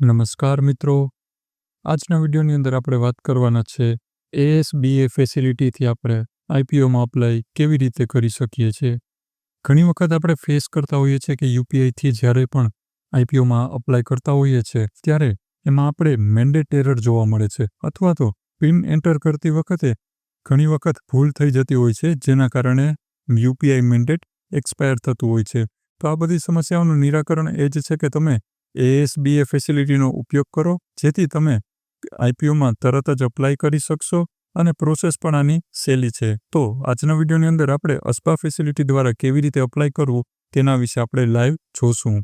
નમસ્કાર મિત્રો. આજના વિડીયોની અંદર આપણે વાત કરવાના છે એએસબીએ ફેસિલિટીથી આપણે આઈપીઓમાં અપ્લાય કેવી રીતે કરી શકીએ છીએ. ઘણી વખત આપણે ફેસ કરતા હોઈએ છીએ કે યુપીઆઈથી જ્યારે પણ આઈપીઓમાં અપ્લાય કરતા હોઈએ છીએ, ત્યારે એમાં આપણે મેન્ડેટ એરર જોવા મળે છે, અથવા તો પિન એન્ટર કરતી વખતે ઘણી વખત ભૂલ થઈ જતી હોય છે, જેના કારણે યુપીઆઈ મેન્ડેટ એક્સપાયર થતું હોય છે. તો આ બધી સમસ્યાઓનું નિરાકરણ એ જ છે કે તમે એએસબીએ ફેસિલિટીનો ઉપયોગ કરો, જેથી તમે આઈપીઓમાં તરત જ અપ્લાય કરી શકશો અને પ્રોસેસ પણ આની સહેલી છે. તો આજના વિડીયોની અંદર આપણે અસ્પા ફેસિલિટી દ્વારા કેવી રીતે અપ્લાય કરવું તેના વિશે આપણે લાઈવ જોશું.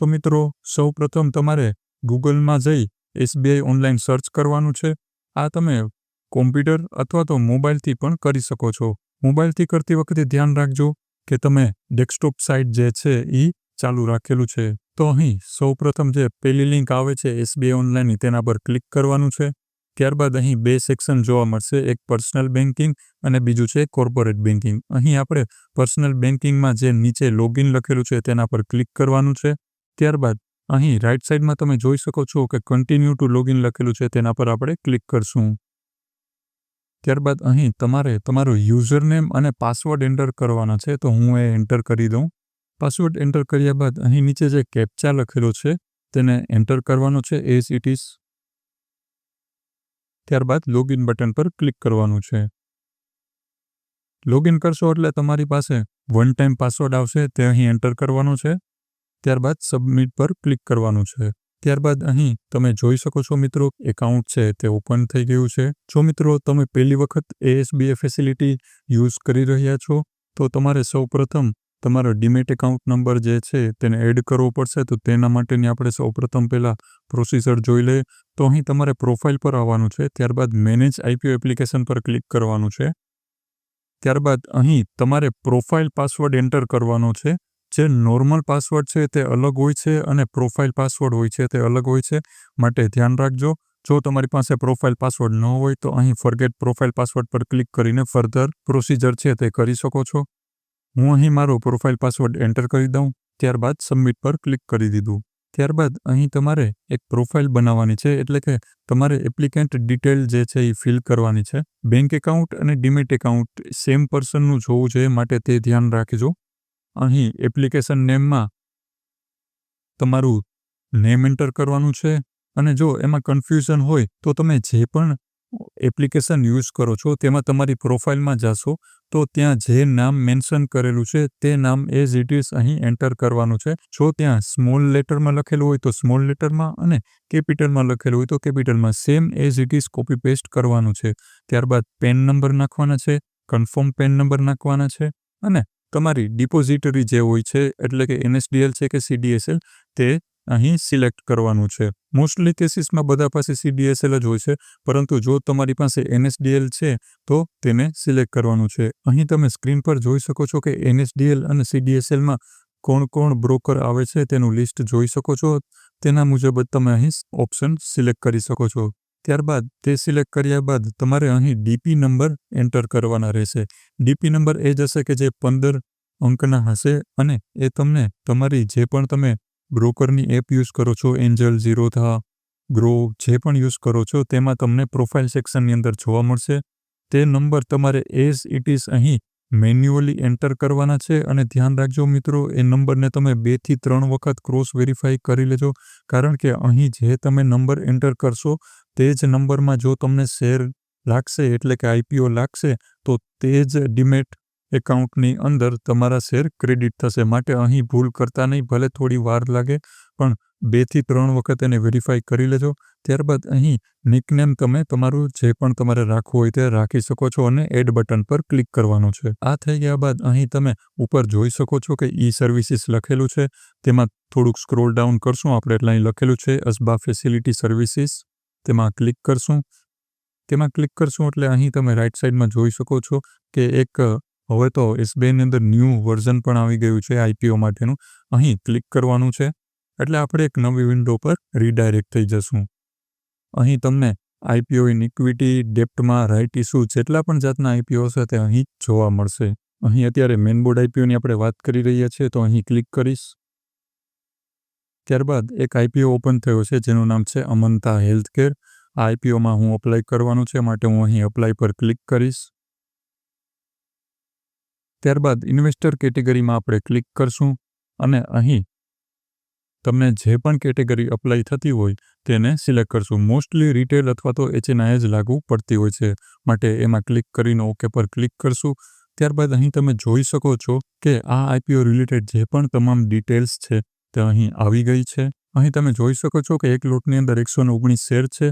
તો મિત્રો સૌ પ્રથમ તમારે ગૂગલમાં જઈ એસબીઆઈ ઓનલાઈન સર્ચ કરવાનું છે. આ તમે કોમ્પ્યુટર અથવા તો મોબાઈલથી પણ કરી શકો છો. મોબાઈલથી કરતી વખતે ધ્યાન રાખજો કે તમે ડેસ્કટોપ સાઇટ જે છે એ ચાલુ રાખેલું છે. તો અહીં સૌપ્રથમ જે પહેલી લિંક આવે છે એસબીઆઈ ઓનલાઈનની તેના પર ક્લિક કરવાનું છે. ત્યારબાદ અહીં બે સેક્શન જોવા મળશે, એક પર્સનલ બેન્કિંગ અને બીજું છે કોર્પોરેટ બેન્કિંગ અહીં આપણે પર્સનલ બેન્કિંગમાં જે નીચે લોગિન લખેલું છે, તેના પર ક્લિક કરવાનું છે. ત્યારબાદ અહીં રાઈટ સાઈડમાં તમે જોઈ શકો છો કે કન્ટિન્યુ ટુ લોગિન લખેલું છે, તેના પર આપણે ક્લિક કરશું. ત્યારબાદ અહીં તમારે તમારું યુઝર નેમ અને પાસવર્ડ એન્ટર કરવાના છે, તો હું એ એન્ટર કરી દઉં. પાસવર્ડ એન્ટર કર્યા બાદ અહીં નીચે જે કેપ્ચા લખેલો છે, તેને એન્ટર કરવાનો છે એઝ ઇટ ઇઝ ત્યારબાદ લોગિન બટન પર ક્લિક કરવાનું છે. લોગિન કરશો એટલે તમારી પાસે વન ટાઈમ પાસવર્ડ આવશે, તે અહીં એન્ટર કરવાનો છે. ત્યારબાદ સબમિટ પર ક્લિક કરવાનું છે. ત્યારબાદ અહીં તમે જોઈ શકો છો મિત્રો એકાઉન્ટ છે તે ઓપન થઈ ગયું છે. જો મિત્રો તમે પહેલી વખત એએસબીએ ફેસિલિટી યુઝ કરી રહ્યા છો, તો તમારે સૌપ્રથમ તમારો ડીમેટ એકાઉન્ટ નંબર જે છે તેને એડ કરવો પડશે, તો તેના માટેની આપણે સૌપ્રથમ પહેલાં પ્રોસીજર જોઈ લઈએ. તો અહીં તમારે પ્રોફાઇલ પર આવવાનું છે, ત્યારબાદ મેનેજ આઈપીઓ એપ્લિકેશન પર ક્લિક કરવાનું છે. ત્યારબાદ અહીં તમારે પ્રોફાઇલ પાસવર્ડ એન્ટર કરવાનો છે. જે નોર્મલ પાસવર્ડ છે તે અલગ હોય છે અને પ્રોફાઇલ પાસવર્ડ હોય છે તે અલગ હોય છે. માટે ધ્યાન રાખજો, જો તમારી પાસે પ્રોફાઇલ પાસવર્ડ ન હોય તો અહીં ફરગેટ પ્રોફાઇલ પાસવર્ડ પર ક્લિક કરીને ફર્ધર પ્રોસીજર છે તે કરી શકો છો. હું અહીં મારો પ્રોફાઇલ પાસવર્ડ એન્ટર કરી દઉં, ત્યારબાદ સબમિટ પર ક્લિક કરી દીધું. ત્યારબાદ અહીં તમારે એક પ્રોફાઇલ બનાવવાની છે, એટલે કે તમારે એપ્લિકેન્ટ ડિટેલ જે છે એ ફિલ કરવાની છે. બેંક એકાઉન્ટ અને ડીમેટ એકાઉન્ટ સેમ પર્સનનું જોવું જોઈએ માટે તે ધ્યાન રાખજો. અહીં એપ્લિકેશન નેમમાં તમારું નેમ એન્ટર કરવાનું છે, અને જો એમાં કન્ફ્યુઝન હોય, તો તમે જે પણ એપ્લિકેશન યુઝ કરો છો, તેમાં તમારી પ્રોફાઇલમાં જાશો, તો ત્યાં જે નામ મેન્શન કરેલું છે, તે નામ એઝ ઇટ ઇઝ અહીં એન્ટર કરવાનું છે. જો ત્યાં સ્મોલ લેટરમાં લખેલું હોય તો સ્મોલ લેટરમાં અને કેપિટલમાં લખેલું હોય તો કેપિટલમાં. Same as it is copy paste કરવાનું છે. ત્યારબાદ પેન નંબર નાખવાના છે કન્ફર્મ પેન નંબર નાખવાના છે અને તમારી ડિપોઝિટરી જે હોય છે, એટલે કે એનએસડીએલ છે કે સીડીએસએલ, તે અહીં સિલેક્ટ કરવાનું છે. મોસ્ટલી કેસીસમાં બધા પાસે સીડીએસએલ જ હોય છે, પરંતુ જો તમારી પાસે એનએસડીએલ છે, તો તેને સિલેક્ટ કરવાનું છે. અહીં તમે સ્ક્રીન પર જોઈ શકો છો કે એનએસડીએલ અને સીડીએસએલમાં કોણ કોણ બ્રોકર આવે છે તેનું લિસ્ટ જોઈ શકો છો. તેના મુજબ જ તમે અહીં ઓપ્શન સિલેક્ટ કરી શકો છો. ત્યારબાદ તે સિલેક્ટ કર્યા બાદ તમારે અહીં ડીપી નંબર એન્ટર કરવાના રહેશે. ડીપી નંબર એ જ હશે કે જે પંદર અંકના હશે અને એ તમને તમારી જે પણ તમે બ્રોકરની એપ યુઝ કરો છો, એન્જલ, ઝીરોધા, ગ્રો, જે પણ યુઝ કરો છો, તેમાં તમને પ્રોફાઇલ સેક્શનની અંદર જોવા મળશે. તે નંબર તમારે એઝ ઇટ ઇઝ અહીં મેન્યુઅલી એન્ટર કરવાના છે અને ધ્યાન રાખજો મિત્રો, એ નંબરને તમે બેથી ત્રણ વખત ક્રોસ વેરીફાઈ કરી લેજો, કારણ કે અહીં જે તમે નંબર એન્ટર કરશો, તે જ નંબરમાં જો તમને શેર લાગશે, એટલે કે આઈપીઓ લાગશે, તો તે જ ડિમેટ એકાઉન્ટની અંદર તમારા શેર ક્રેડિટ થશે. માટે અહીં ભૂલ કરતા નહીં, ભલે થોડી વાર લાગે, પણ બેથી ત્રણ વખત એને વેરીફાઈ કરી લેજો. ત્યારબાદ અહીં નિકનેમ તમે તમારું જે પણ તમારે રાખવું હોય તે રાખી શકો છો અને એડ બટન પર ક્લિક કરવાનું છે. આ થઈ ગયા બાદ અહીં તમે ઉપર જોઈ શકો છો કે ઈ સર્વિસીસ લખેલું છે. તેમાં થોડુંક સ્ક્રોલ ડાઉન કરશું. આપણે એટલે અહીં લખેલું છે અસબા ફેસિલિટી સર્વિસીસ. તેમાં ક્લિક કરશું. તેમાં ક્લિક કરશું એટલે અહીં તમે રાઈટ સાઈડમાં જોઈ શકો છો કે એક હવે તો એસબીઆઈની અંદર ન્યૂ વર્ઝન પણ આવી ગયું છે આઈપીઓ માટેનું. અહીં ક્લિક કરવાનું છે. એટલે આપણે એક નવી વિન્ડો પર રીડાયરેક્ટ થઈ જશું. અહીં તમને આઈપીઓ ઇન ઇક્વિટી ડેપ્ટમાં રાઇટ ઇસ્યુ જેટલા પણ જાતના આઈપીઓ હશે તે અહીં જોવા મળશે. અહીં અત્યારે મેનબોર્ડ આઈપીઓની આપણે વાત કરી રહ્યા છીએ તો અહીં ક્લિક કરીશ. ત્યારબાદ એક આઈપીઓ ઓપન થયો છે જેનું નામ છે અમંતા હેલ્થ કેર આ આઈપીઓમાં હું અપ્લાય કરવાનું છે, માટે હું અહીં અપ્લાય પર ક્લિક કરીશ. ત્યારબાદ ઇન્વેસ્ટર કેટેગરીમાં આપણે ક્લિક કરશું અને અહીં તમને જે પણ કેટેગરી અપ્લાય થતી હોય તેને સિલેક્ટ કરશું. મોસ્ટલી રિટેલ અથવા તો એચએનઆઈ જ લાગુ પડતી હોય છે. માટે એમાં ક્લિક કરીને ઓકે પર ક્લિક કરશું. ત્યારબાદ અહીં તમે જોઈ શકો છો કે આ આઈપીઓ રિલેટેડ જે પણ તમામ ડિટેલ્સ છે તે અહીં આવી ગઈ છે. અહીં તમે જોઈ શકો છો કે એક લોટની અંદર એકસો ઓગણીસ શેર છે.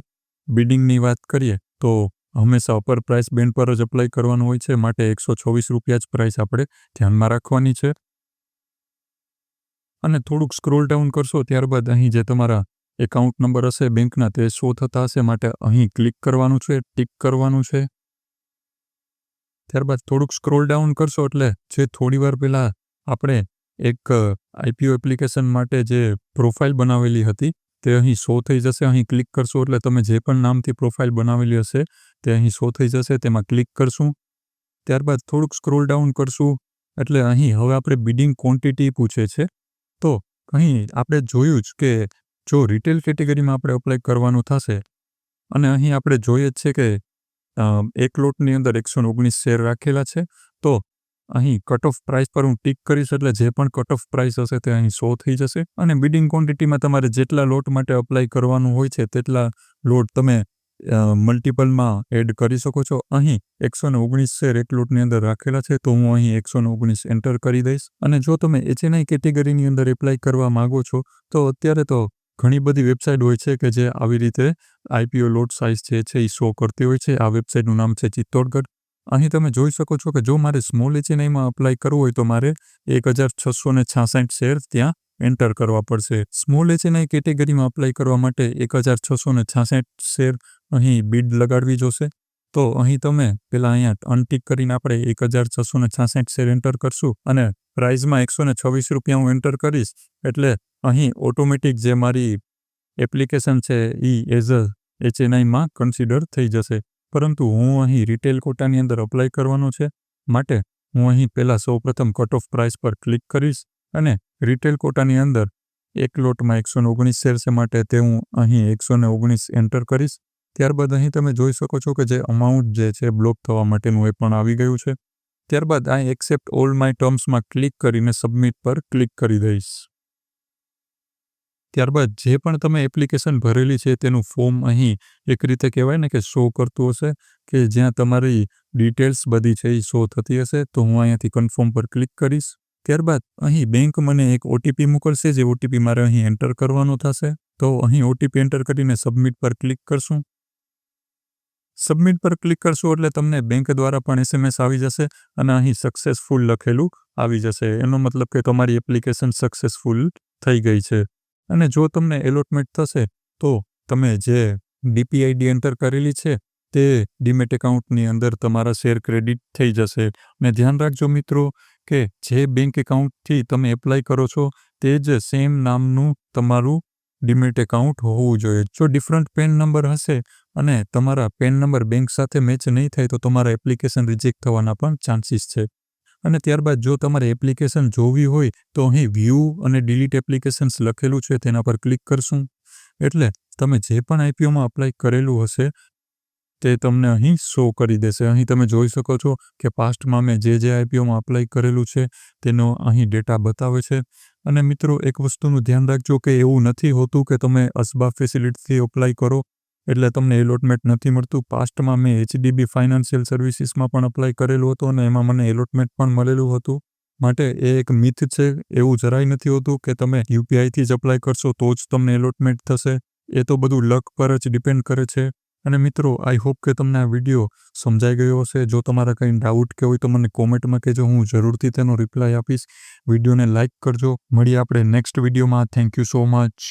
બિડિંગની વાત કરીએ તો હંમેશા અપર પ્રાઇસ બેન્ડ પર જ અપ્લાય કરવાનું હોય છે. માટે એકસો છવ્વીસ રૂપિયા જ પ્રાઇસ આપણે ધ્યાનમાં રાખવાની છે. અને થોડુંક સ્ક્રોલ ડાઉન કરશો ત્યારબાદ અહીં જે તમારા એકાઉન્ટ નંબર હશે બેંકના તે શો થતા હશે. માટે અહીં ક્લિક કરવાનું છે ટિક કરવાનું છે. ત્યારબાદ થોડુંક સ્ક્રોલ ડાઉન કરશો એટલે જે થોડીવાર પહેલાં આપણે એક આઈપીઓ એપ્લિકેશન માટે જે પ્રોફાઇલ બનાવેલી હતી તે અહીં શો થઈ જશે. અહીં ક્લિક કરશો એટલે તમે જે પણ નામથી પ્રોફાઇલ બનાવેલી હશે, તે અહીં શો થઈ જશે. તેમાં ક્લિક કરશું. ત્યારબાદ થોડુંક સ્ક્રોલ ડાઉન કરશું. એટલે અહીં હવે આપણે બિડિંગ ક્વોન્ટિટી પૂછે છે. તો અહીં આપણે જોયું જ કે જો રિટેલ કેટેગરીમાં આપણે અપ્લાય કરવાનું થશે, અને અહીં આપણે જોઈએ જ છે કે એક લોટની અંદર એકસો ઓગણીસ શેર રાખેલા છે, તો અહીં કટ ઓફ પ્રાઇસ પર હું ટીક કરીશ એટલે જે પણ કટ ઓફ પ્રાઇસ હશે તે અહીં શો થઈ જશે. અને બિડિંગ ક્વોન્ટિટીમાં તમારે જેટલા લોટ માટે અપ્લાય કરવાનું હોય છે તેટલા લોટ તમે મલ્ટિપલમાં એડ કરી શકો છો. અહીં એકસો ને ઓગણીસ શેર એક લોટની અંદર રાખેલા છે તો હું અહીં એકસો ને ઓગણીસ એન્ટર કરી દઈશ. અને જો તમે એચએનઆઈ કેટેગરીની અંદર એપ્લાય કરવા માગો છો, તો અત્યારે તો ઘણી બધી વેબસાઇટ હોય છે કે જે આવી રીતે આઈપીઓ લોટ સાઇઝ છે એ શો કરતી હોય છે. આ વેબસાઇટનું નામ છે ચિત્તોડગઢ. અહીં તમે જોઈ શકો છો કે જો મારે સ્મોલ એચએનઆઈમાં અપ્લાય કરવું હોય તો મારે એક હજાર છસો ને છાસઠ શેર ત્યાં એન્ટર કરવા પડશે. સ્મોલ એચએનઆઈ કેટેગરીમાં અપ્લાય કરવા માટે એક હજાર છસો ને છાસઠ શેર અહીં બીડ લગાડવી જોશે. તો અહીં તમે પેલા અહીંયા અનટીક કરીને આપણે એક હજાર છસો ને છાસઠ શેર એન્ટર કરશું અને પ્રાઇઝમાં એકસો ને છવ્વીસ રૂપિયા હું એન્ટર કરીશ. એટલે અહીં ઓટોમેટિક જે મારી એપ્લિકેશન છે એ એઝ અ એચએનઆઈમાં કન્સિડર થઈ જશે. પરંતુ હું અહીં રિટેલ કોટાની અંદર અપ્લાય કરવાનો છે. માટે હું અહીં પહેલાં સૌપ્રથમ કટ ઓફ પ્રાઇસ પર ક્લિક કરીશ અને રિટેલ કોટાની અંદર એક લોટમાં એકસો ઓગણીસ શેર છે. માટે તે હું અહીં એકસો ઓગણીસ એન્ટર કરીશ. ત્યારબાદ અહીં તમે જોઈ શકો છો કે જે અમાઉન્ટ જે છે બ્લોક થવા માટેનું એ પણ આવી ગયું છે. ત્યારબાદ આ એક્સેપ્ટ ઓલ માય ટર્મ્સમાં ક્લિક કરીને સબમિટ પર ક્લિક કરી દઈશ. ત્યારબાદ જે પણ તમે એપ્લિકેશન ભરેલી છે, તેનું ફોર્મ અહીં એક રીતે કહેવાય ને કે શો કરતું હશે કે જ્યાં તમારી ડિટેલ્સ બધી છે એ શો થતી હશે, તો હું અહીંયાથી કન્ફર્મ પર ક્લિક કરીશ. ત્યારબાદ અહીં બેંક મને એક ઓટીપી મોકલશે, જે ઓટીપી મારે અહીં એન્ટર કરવાનો થશે. તો અહીં ઓટીપી એન્ટર કરીને સબમિટ પર ક્લિક કરશું. સબમિટ પર ક્લિક કરશો એટલે તમને બેંક દ્વારા પણ એસએમએસ આવી જશે અને અહીં સક્સેસફુલ લખેલું આવી જશે. એનો મતલબ કે તમારી એપ્લિકેશન સક્સેસફુલ થઈ ગઈ છે. અને જો તમને એલોટમેન્ટ થશે, તો તમે જે ડીપીઆઈડી એન્ટર કરેલી છે, તે ડીમેટ એકાઉન્ટની અંદર તમારા શેર ક્રેડિટ થઈ જશે. અને ધ્યાન રાખજો મિત્રો, કે જે બેંક એકાઉન્ટથી તમે એપ્લાય કરો છો, તે જ સેમ નામનું તમારું ડીમેટ એકાઉન્ટ હોવું જોઈએ. જો ડિફરન્ટ પેન નંબર હશે અને તમારા પેન નંબર બેંક સાથે મેચ નહીં થાય, તો તમારા એપ્લિકેશન રિજેક્ટ થવાના પણ ચાન્સીસ છે. અને ત્યારબાદ જો તમારે એપ્લિકેશન જોવી હોય, તો અહીં વ્યૂ અને ડિલીટ એપ્લિકેશન્સ લખેલું છે, તેના પર ક્લિક કરશું. એટલે તમે જે પણ આઈપીઓમાં અપ્લાય કરેલું હશે, તે તમને અહીં શો કરી દેશે. અહીં તમે જોઈ શકો છો કે પાસ્ટમાં મેં જે જે આઈપીઓમાં અપ્લાય કરેલું છે, તેનો અહીં ડેટા બતાવે છે. અને મિત્રો, એક વસ્તુનું ધ્યાન રાખજો કે એવું નથી હોતું કે તમે અસબા ફેસિલિટીથી અપ્લાય કરો. એટલે તમને એલોટમેન્ટ નથી મળતું. પાસ્ટમાં મેં એચડીબી ફાઇનાન્શિયલ સર્વિસીસમાં પણ અપ્લાય કરેલું હતું અને એમાં મને એલોટમેન્ટ પણ મળેલું હતું. માટે એ એક મિથ છે, એવું જરાય નથી હોતું કે તમે યુપીઆઈથી જ અપ્લાય કરશો તો જ તમને એલોટમેન્ટ થશે. એ તો બધું લક પર જ ડિપેન્ડ કરે છે. અને મિત્રો આઈ હોપ કે તમને આ વીડિયો સમજાઈ ગયો હશે. જો તમારા કંઈ ડાઉટ કે હોય તો મને કોમેન્ટમાં કહેજો, હું જરૂરથી તેનો રિપ્લાય આપીશ. વિડીયોને લાઇક કરજો. મળીએ આપણે નેક્સ્ટ વિડીયોમાં થેન્ક યુ સો મચ